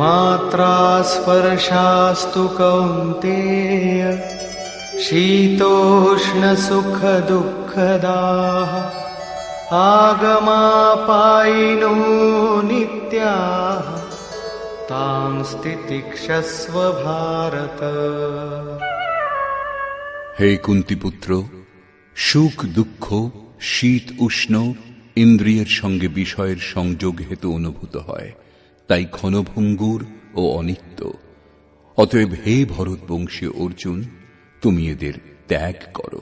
मात्रा स्पर्शास्तु कौन्तेय शीतोष्णसुखदुःखदाः आगमापायिनो नित्याः तां स्थितिक्षस्व भारत হে কুন্তিপুত্র সুখ দুঃখ শীত উষ্ণ ইন্দ্রিয়ের সঙ্গে বিষয়ের সংযোগ হেতু অনুভূত হয় তাই ক্ষণভঙ্গুর ও অনিত্য। অতএব হে ভরত বংশীয় অর্জুন, তুমি এদের ত্যাগ করো।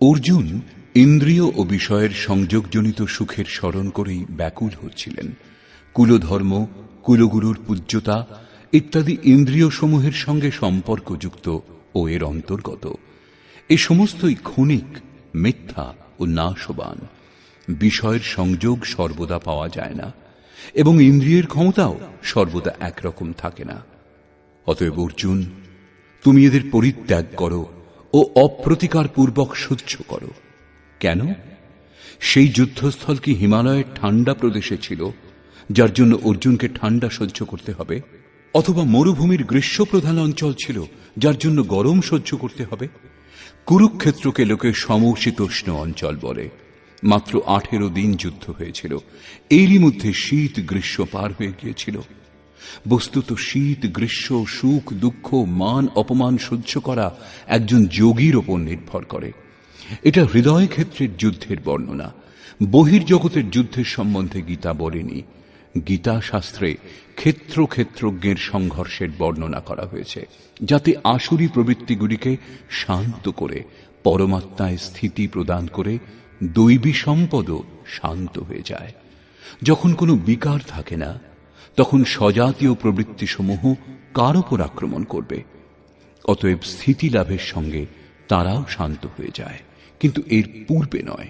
অর্জুন ইন্দ্রিয় ও বিষয়ের সংযোগজনিত সুখের স্মরণ করেই ব্যাকুল হচ্ছিলেন। কুলধর্ম, কুলগুরুর পূজ্যতা ইত্যাদি ইন্দ্রিয় সমূহের সঙ্গে সম্পর্কযুক্ত ও এর অন্তর্গত। এ সমস্তই ক্ষণিক মিথ্যা ও নাশবান। বিষয়ের সংযোগ সর্বদা পাওয়া যায় না। এবং ইন্দ্রিয়ের ক্ষমতাও সর্বদা একরকম থাকে না। অতএব অর্জুন, তুমি এদের পরিত্যাগ করো ও অপ্রতিকার পূর্বক সহ্য করো। কেন? সেই যুদ্ধস্থল কি হিমালয়ের ঠান্ডা প্রদেশে ছিল, যার জন্য অর্জুনকে ঠান্ডা সহ্য করতে হবে? অথবা মরুভূমির গ্রীষ্মপ্রধান অঞ্চল ছিল, যার জন্য গরম সহ্য করতে হবে? কুরুক্ষেত্রকে লোকে সমশীতোষ্ণ অঞ্চল বলে। মাত্র আঠেরো দিন যুদ্ধ হয়েছিল। এরই মধ্যে শীত গ্রীষ্ম পার হয়ে গিয়েছিল। বস্তুত শীত, গ্রীষ্ম, সুখ, দুঃখ, মান, অপমান সহ্য করা একজন যোগীর ওপর নির্ভর করে। এটা হৃদয় ক্ষেত্রের যুদ্ধের বর্ণনা। বহির্জগতের যুদ্ধের সম্বন্ধে গীতা বলেনি। গীতা শাস্ত্রে ক্ষেত্র ক্ষেত্রজ্ঞের সংঘর্ষের বর্ণনা করা হয়েছে, যাতে আসুরি প্রবৃত্তিগুলিকে শান্ত করে, পরমাত্মায় স্থিতি প্রদান করে দৈবী সম্পদও শান্ত হয়ে যায়। যখন কোনো বিকার থাকে না, তখন স্বজাতীয় প্রবৃত্তিসমূহ কার ওপর আক্রমণ করবে? অতএব স্থিতি লাভের সঙ্গে তারাও শান্ত হয়ে যায়। কিন্তু এর পূর্বে নয়।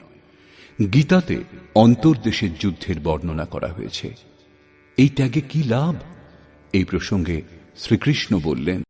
গীতাতে অন্তর্দেশের যুদ্ধের বর্ণনা করা হয়েছে। এই ত্যাগে কি লাভ? এই প্রসঙ্গে শ্রীকৃষ্ণ বললেন